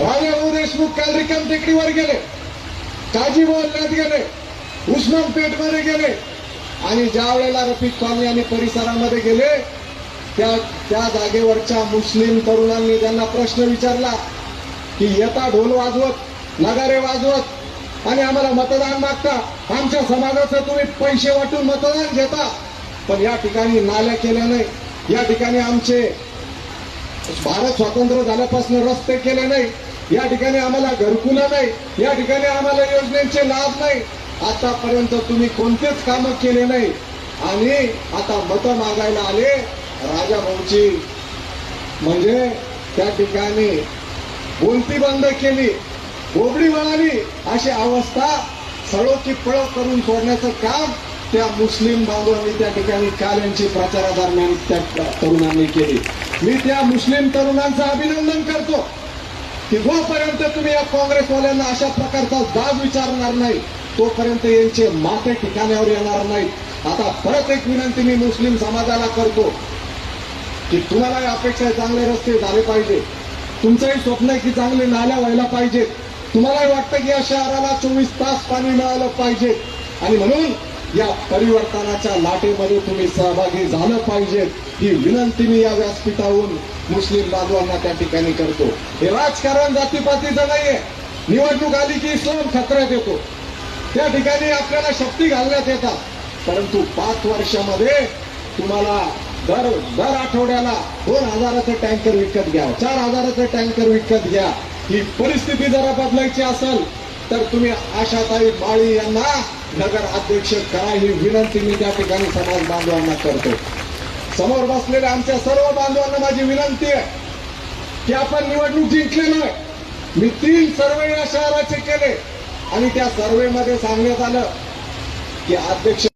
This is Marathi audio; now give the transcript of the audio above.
राजाभाऊ देशमुख काल रिकाम टेकडीवर गेले. काजी मोहल्ल्यात गेले. उस्मान पेठमध्ये गेले. आणि ज्या वेळेला रफिक स्वामी आणि परिसरामध्ये गेले त्या त्या जागेवरच्या मुस्लिम तरुणांनी त्यांना प्रश्न विचारला की येता ढोल वाजवत नगारे वाजवत आणि आम्हाला मतदान मागता. आमच्या समाजाचं तुम्ही पैसे वाटून मतदान घेता. पण या ठिकाणी नाल्या केल्या नाही या ठिकाणी आमचे भारत स्वतंत्र झाल्यापासून रस्ते केले नाही. या ठिकाणी आम्हाला घरकुलं नाही या ठिकाणी आम्हाला योजनेचे लाभ नाही. आतापर्यंत तुम्ही कोणतेच कामं केले नाही. आणि आता मतं मागायला आले. राजा भाऊची म्हणजे त्या ठिकाणी बोलती बंद केली बोबडी वळाली अशी अवस्था सळो की पळो करून सोडण्याचं काम त्या मुस्लिम बांधवांनी त्या ठिकाणी काल यांची प्रचारादरम्यान त्या तरुणांनी केली. मी त्या मुस्लिम तरुणांचं अभिनंदन करतो. तेव्हापर्यंत तुम्ही या काँग्रेसवाल्यांना अशा प्रकारचा जाब विचारणार नाही. तोपर्यंत यांचे माते ठिकाण्यावर येणार नाहीत. आता परत एक विनंती मी मुस्लिम समाजाला करतो की तुम्हालाही अपेक्षा चांगले रस्ते झाले पाहिजे. तुमचंही स्वप्न आहे की चांगले नाल्या व्हायला पाहिजेत. तुम्हालाही वाटतं की या शहराला चोवीस तास पाणी मिळालं पाहिजे. आणि म्हणून या परिवर्तनाच्या लाटेमध्ये तुम्ही सहभागी झालं पाहिजे ही विनंती मी या व्यासपीठाहून मुस्लिम बांधवांना त्या ठिकाणी करतो. हे राजकारण जातीपातीचं नाहीये. निवडणूक आली की इस्लाम खतऱ्यात येतो. त्या ठिकाणी आपल्याला शक्ती घालण्यात येतात. परंतु पाच वर्षामध्ये तुम्हाला दर दर आठवड्याला दोन हजाराचं टँकर विकत घ्या चार हजाराचं टँकर विकत घ्या. ही परिस्थिती जरा बदलायची असेल तर तुम्ही आशाताई माळी यांना नगर अध्यक्ष करा ही विनंती मी त्या ठिकाणी समाज बांधवांना करतो. समोर बसलेल्या आमच्या सर्व बांधवांना माझी विनंती आहे की आपण निवडणूक जिंकलेलो आहे. मी तीन सर्वे या शहराचे केले आणि त्या सर्वे मध्ये सांगण्यात आलं की अध्यक्ष